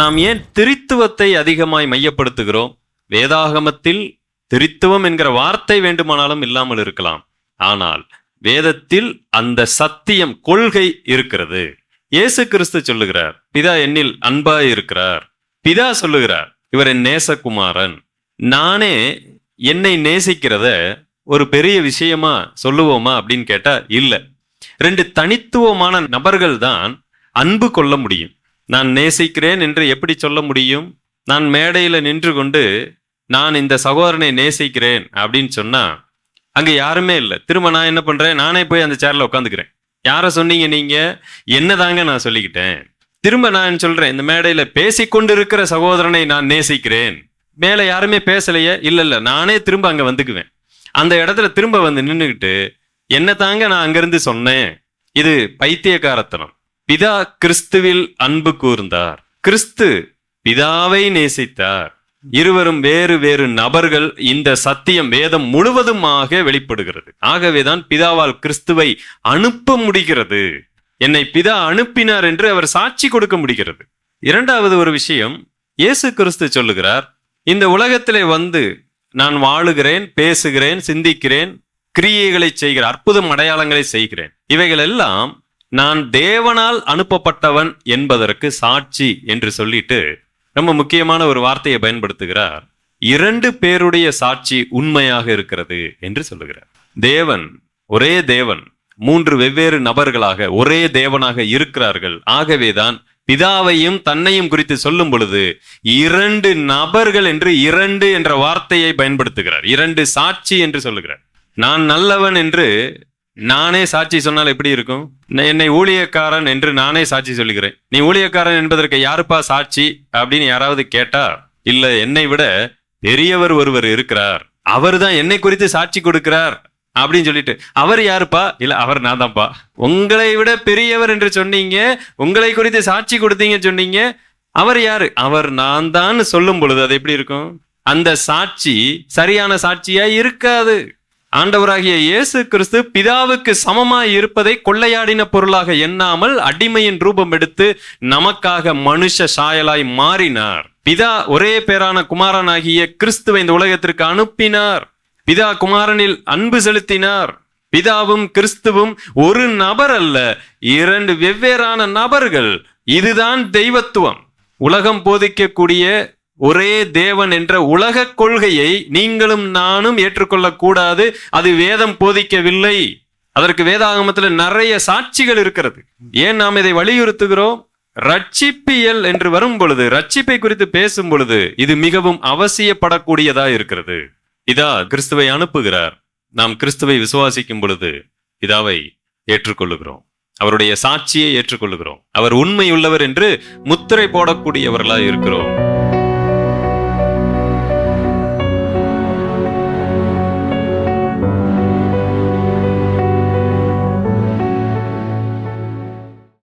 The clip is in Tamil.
நாம் ஏன் திரித்துவத்தை அதிகமாய் மையப்படுத்துகிறோம்? வேதாகமத்தில் திரித்துவம் என்கிற வார்த்தை வேண்டுமானாலும் இல்லாமல் இருக்கலாம். ஆனால் வேதத்தில் அந்த சத்தியம் கொள்கை இருக்கிறது. இயேசு கிறிஸ்து சொல்லுகிறார் பிதா என்னில் அன்பாய் இருக்கிறார். பிதா சொல்லுகிறார் இவர் என் நேசகுமாரன். நானே என்னை நேசிக்கிறத ஒரு பெரிய விஷயமா சொல்லுவோமா அப்படின்னு கேட்டா இல்ல. ரெண்டு தனித்துவமான நபர்கள் தான் அன்பு கொள்ள முடியும். நான் நேசிக்கிறேன் என்று எப்படி சொல்ல முடியும்? நான் மேடையில் நின்று கொண்டு நான் இந்த சகோதரனை நேசிக்கிறேன் அப்படின்னு சொன்னா அங்க யாருமே இல்லை. திரும்ப நான் என்ன பண்றேன்? நானே போய் அந்த சேர்ல உட்காந்துக்கிறேன். யார சொன்னீங்க நீங்க? என்னதாங்க நான் சொல்லிக்கிட்டேன். திரும்ப நான் சொல்றேன்? இந்த மேடையில பேசிக்கொண்டிருக்கிற சகோதரனை நான் நேசிக்கிறேன். மேல யாருமே பேசலையே? இல்ல இல்ல. நானே திரும்ப அங்க வந்துக்குவேன். அந்த இடத்துல திரும்ப வந்து நின்றுக்கிட்டு என்ன தாங்க நான் அங்கிருந்து சொன்னேன்? இது பைத்தியக்காரத்தனம். பிதா கிறிஸ்துவில் அன்பு கூர்ந்தார். கிறிஸ்து பிதாவை நேசித்தார். இருவரும் வேறு வேறு நபர்கள் இந்த சத்தியம் வேதம் முழுவதுமாக வெளிப்படுகிறது. ஆகவேதான் பிதாவால் கிறிஸ்துவை அனுப்ப முடிகிறது. என்னை பிதா அனுப்பினார் என்று அவர் சாட்சி கொடுக்க முடிகிறது. இரண்டாவது ஒரு விஷயம் இயேசு கிறிஸ்து சொல்லுகிறார் இந்த உலகத்திலே வந்து நான் வாழுகிறேன் பேசுகிறேன் சிந்திக்கிறேன் கிரியைகளை செய்கிறேன் அற்புதம் அடையாளங்களை செய்கிறேன். இவைகள் எல்லாம் நான் தேவனால் அனுப்பப்பட்டவன் என்பதற்கு சாட்சி என்று சொல்லிட்டு ரொம்ப முக்கியமான ஒரு வார்த்தையை பயன்படுத்துகிறார். இரண்டு பேருடைய சாட்சி உண்மையாக இருக்கிறது என்று சொல்லுகிறார். தேவன் ஒரே தேவன் மூன்று வெவ்வேறு நபர்களாக ஒரே தேவனாக இருக்கிறார்கள். ஆகவேதான் பிதாவையும் தன்னையும் குறித்து சொல்லும் பொழுது இரண்டு நபர்கள் என்று இரண்டு என்ற வார்த்தையை பயன்படுத்துகிறார். இரண்டு சாட்சி என்று சொல்லுகிறார். நான் நல்லவன் என்று நானே சாட்சி சொன்னால் எப்படி இருக்கும்? நான் என்னை ஊழியக்காரன் என்று நானே சாட்சி சொல்லுகிறேன். நீ ஊழியக்காரன் என்பதற்கு யாருப்பா சாட்சி? அப்படின்னு யாராவது கேட்டா இல்ல என்னை விட பெரியவர் ஒருவர் இருக்கிறார். அவர் தான் என்னை குறித்து சாட்சி கொடுக்கிறார் அப்படின்னு சொல்லிட்டு அவர் யாருப்பா? இல்ல அவர் நான் தான்ப்பா. உங்களை விட பெரியவர் என்று சொன்னீங்க உங்களை குறித்து சாட்சி கொடுத்தீங்க சொன்னீங்க அவர் யாரு? அவர் நான் தான் சொல்லும் பொழுது அது எப்படி இருக்கும்? அந்த சாட்சி சரியான சாட்சியா இருக்காது. ஆண்டவராகிய இயேசு கிறிஸ்து பிதாவுக்கு சமமாய் இருப்பதை கொள்ளையாடின பொருளாக எண்ணாமல் அடிமையின் ரூபம் எடுத்து நமக்காக மனுஷ சாயலாய் மாறினார். பிதா ஒரே பேரான குமாரனாகிய கிறிஸ்துவை இந்த உலகத்திற்கு அனுப்பினார். பிதா குமாரனில் அன்பு செலுத்தினார். பிதாவும் கிறிஸ்துவும் ஒரு நபர் அல்ல இரண்டு வெவ்வேறான நபர்கள். இதுதான் தெய்வத்துவம். உலகம் போதிக்கக்கூடிய ஒரே தேவன் என்ற உலக கொள்கையை நீங்களும் நானும் ஏற்றுக்கொள்ளக்கூடாது. அது வேதம் போதிக்கவில்லை. அதற்கு வேதாகமத்துல நிறைய சாட்சிகள் இருக்கிறது. ஏன் நாம் இதை வலியுறுத்துகிறோம்? ரட்சிப்பியல் என்று வரும் பொழுது ரட்சிப்பை குறித்து பேசும் பொழுது இது மிகவும் அவசியப்படக்கூடியதா இருக்கிறது. இதா கிறிஸ்துவை அனுப்புகிறார். நாம் கிறிஸ்துவை விசுவாசிக்கும் பொழுது இதாவை ஏற்றுக்கொள்ளுகிறோம். அவருடைய சாட்சியை ஏற்றுக்கொள்ளுகிறோம். அவர் உண்மை உள்ளவர் என்று முத்திரை போடக்கூடியவர்களாக இருக்கிறோம்.